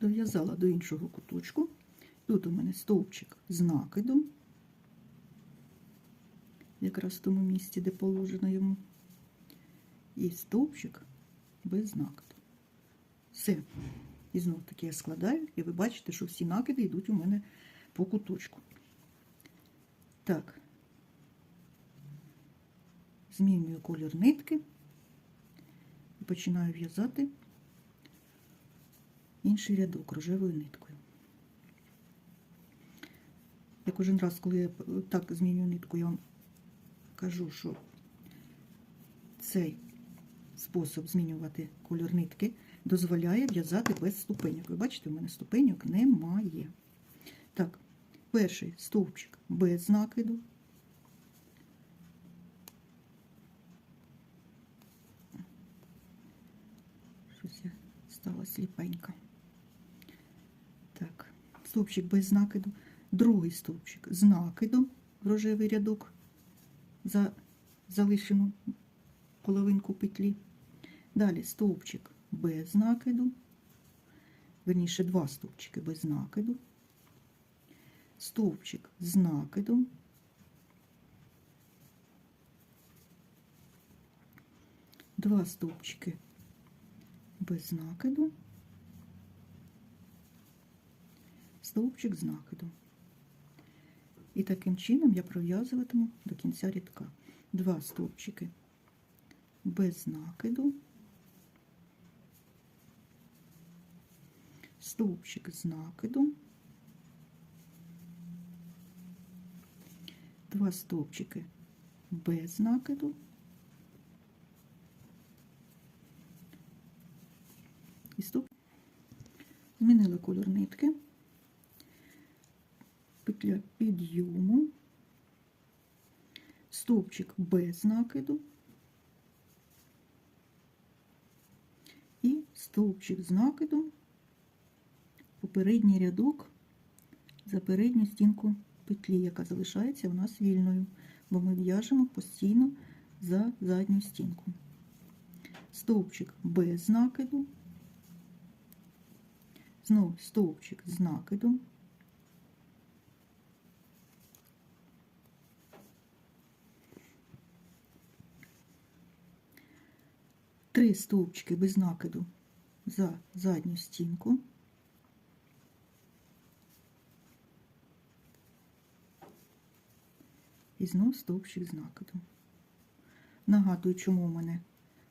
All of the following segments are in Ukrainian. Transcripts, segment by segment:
дов'язала до іншого куточку. Тут у мене стовпчик з накидом, якраз в тому місці, де положено йому, і стовпчик без накиду. Все. І знов таки я складаю, і ви бачите, що всі накиди йдуть у мене по куточку. Так, змінюю колір нитки і починаю в'язати інший рядок рожевою ниткою. Я кожен раз, коли я так змінюю нитку, я вам кажу, що цей спосіб змінювати колір нитки дозволяє в'язати без ступеньок. Ви бачите, у мене ступеньок немає. Так, перший стовпчик без накиду. Щось я стала сліпенька. Стовпчик без накиду. Другий стовпчик з накидом рожевий рядок. За залишену половинку петлі. Далі стовпчик без накиду, верніше два стовпчики без накиду, стовпчик з накидом, два стовпчики без накиду, стовпчик з накидом. І таким чином я пров'язуватиму до кінця рядка. Два стовпчики без накиду, стовпчик з накидом, два стовпчики без накиду, і стоп. Змінили колір нитки, петля підйому, стовпчик без накиду і стовпчик з накидом попередній рядок за передню стінку петлі, яка залишається у нас вільною, бо ми в'яжемо постійно за задню стінку. Стовпчик без накиду, знову стовпчик з накидом. Три стовпчики без накиду за задню стінку. І знов стовпчик з накидом. Нагадую, чому у мене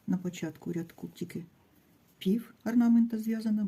на початку рядку тільки пів орнамента зв'язано.